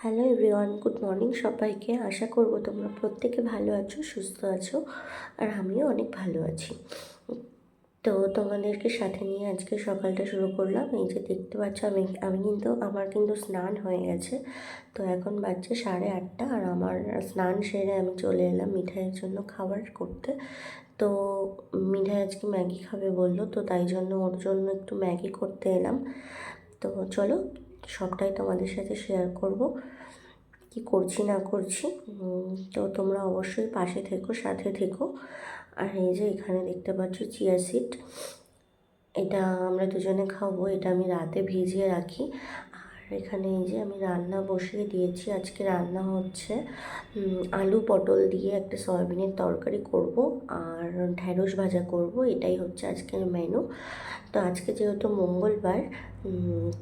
Hello everyone good morning সবাইকে। আশা করব তোমরা প্রত্যেকে ভালো আছো, সুস্থ আছো, আর আমিও অনেক ভালো আছি। তো তোমাদেরকে সাথে নিয়ে আজকে সকালটা শুরু করলাম। এই যে দেখতে পাচ্ছ, আমি আমি কিন্তু, আমার কিন্তু স্নান হয়ে গেছে। তো এখন বাজছে সাড়ে আটটা, আর আমার স্নান সেরে আমি চলে এলাম মিঠাইয়ের জন্য খাবার করতে। তো মিঠাই আজকে ম্যাগি খাবে বলল, তো তাই জন্য ওর জন্য একটু ম্যাগি করতে এলাম। তো চলো সবটাই তোমাদের সাথে শেয়ার করব। কি করছি, না করছি তো তোমরা অবশ্যই পাশে থেকো, সাথে থেকো। আর এই যে এখানে দেখতে পাচ্ছ চিয়া সিড এটা আমরা দুজনে খাব, এটা আমি রাতে ভিজিয়ে রাখি। আর এখানে এই যে আমি রান্না বসিয়ে দিয়েছি। আজকে রান্না হচ্ছে আলু পটল দিয়ে একটা সয়াবিনের তরকারি করব আর ঢ্যাঁড়স ভাজা করব। এটাই হচ্ছে আজকের মেনু তো আজকে যেহেতু মঙ্গলবার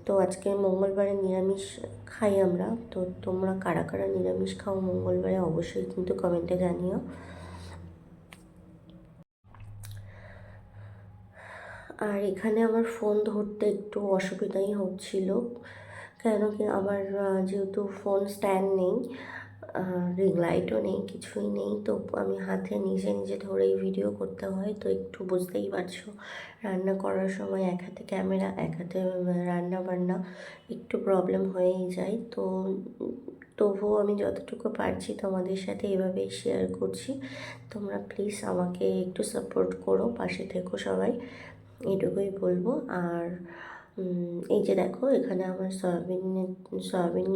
তো আজকে মঙ্গলবারে নিরামিষ খাই আমরা। তো তোমরা কারা কারা নিরামিষ খাও মঙ্গলবারে অবশ্যই কিন্তু কমেন্টে জানিও। আর এখানে আমার ফোন ধরতে একটু অসুবিধাই হচ্ছিল। কেন কি আমার যেহেতু ফোন স্ট্যান্ড নেই রিং লাইটও নেই, কিছুই নেই, তো আমি হাতে নিজে নিজে ধরেই ভিডিও করতে হয়, তো একটু বুঝতেই পারছ। রান্না করার সময় এক হাতে ক্যামেরা এক হাতে রান্না বান্না একটু প্রবলেম হয়েই যায়, তো তবুও আমি যতটুকু পারছি তোমাদের সাথে এভাবেই শেয়ার করছি। তোমরা প্লিজ আমাকে একটু সাপোর্ট করো, পাশে থেকো সবাই, এটুকুই বলব। আর এই যে দেখো, এখানে আমার সয়াবিন সয়াবিন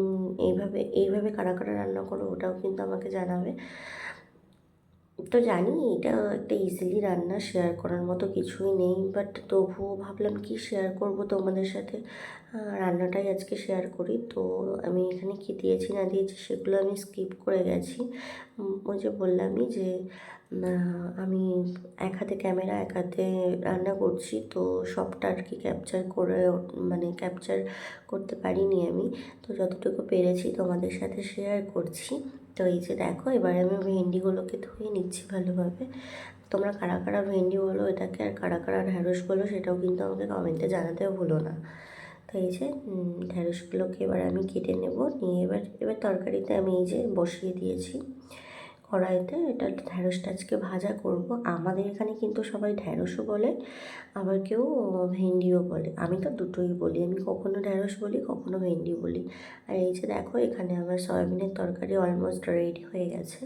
এইভাবে এইভাবে কারা কারা রান্না করো ওটাও কিন্তু আমাকে জানাবে। তো জানি এটা একটা ইজিলি রান্না শেয়ার করার মতো কিছুই নেই বাট তবুও ভাবলাম কি শেয়ার করব তোমাদের সাথে। রান্নাটাই আজকে শেয়ার করি। তো আমি এখানে কি দিয়েছি না দিয়েছি সেগুলো আমি স্কিপ করে গেছি। ওই যে বললামই যে আমি এক হাতে ক্যামেরা, এক হাতে রান্না করছি, তো সবটা আর কি ক্যাপচার করে মানে ক্যাপচার করতে পারিনি আমি। তো যতটুকু পেরেছি তোমাদের সাথে শেয়ার করছি। তো এই যে দেখো, এবার আমি ভেন্ডিগুলোকে ধুয়ে নিচ্ছি ভালোভাবে। তোমরা কারা কারা ভেন্ডি বলো এটাকে, আর কারা কারা ঢ্যাঁড়স বলো সেটাও কিন্তু আমাকে কমেন্টে জানাতেও ভুলো না। তো এই যে ঢ্যাঁড়সগুলোকে এবার আমি কেটে নেব, নিয়ে এবার এবার তরকারিতে আমি এই যে বসিয়ে দিয়েছি। কড়াইতে এটা ঢ্যাঁড়সটা আজকে ভাজা করব। আমাদের এখানে কিন্তু সবাই ঢ্যাঁড়সও বলে আবার কেউ ভেন্ডিও বলে। আমি তো দুটোই বলি আমি কখনো ঢ্যাঁড়স বলি কখনো ভেন্ডি বলি। আর এই যে দেখো এখানে আমার সয়াবিনের তরকারি অলমোস্ট রেডি হয়ে গেছে।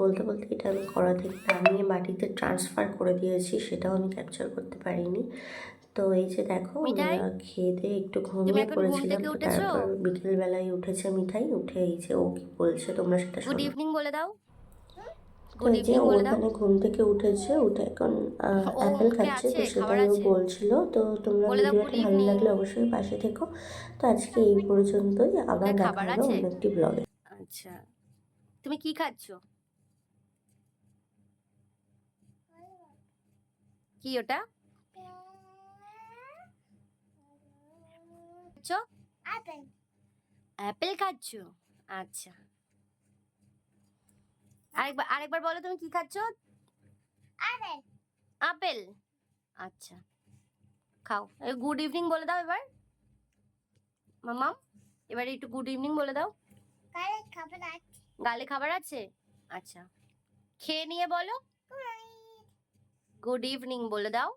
বলতে বলতে এটা আমি কড়া থেকে নামিয়ে মাটিতে ট্রান্সফার করে দিয়েছি সেটাও আমি ক্যাপচার করতে পারিনি। তো এই যে দেখো? খেয়ে দিয়ে একটু ঘুমিয়ে ঘুম পড়েছিলাম? তারপর বিকেলবেলায় উঠেছে মিঠাই উঠে এই যে ও কি বলছে তোমরা সেটা গুড ইভিনিং বলে দাও। যে ও ওখানে ঘুম থেকে উঠেছে উঠে এখন অ্যাপেল খাচ্ছে তো সেটাই ও বলছিল। তো তোমরা ভিডিওটা ভালো. লাগলে অবশ্যই পাশে থেকো। তো আজকে এই পর্যন্তই আবার দেখা খাবার হবে আছে? অন্য একটি ব্লগে আচ্ছা। তুমি কি খাচ্ছ? কি ওটা? খাচ্ছ? অ্যাপেল খাচ্ছ? আচ্ছা। আরেকবার আরেকবার বলো তুমি কি খাচ্ছ? আপেল। আচ্ছা খাও। গুড ইভিনিং বলে দাও এবার। মামাম এবার একটু গুড ইভিনিং বলে দাও। গালে খাবার আছে। আচ্ছা খেয়ে নিয়ে বলো। গুড ইভিনিং বলে দাও।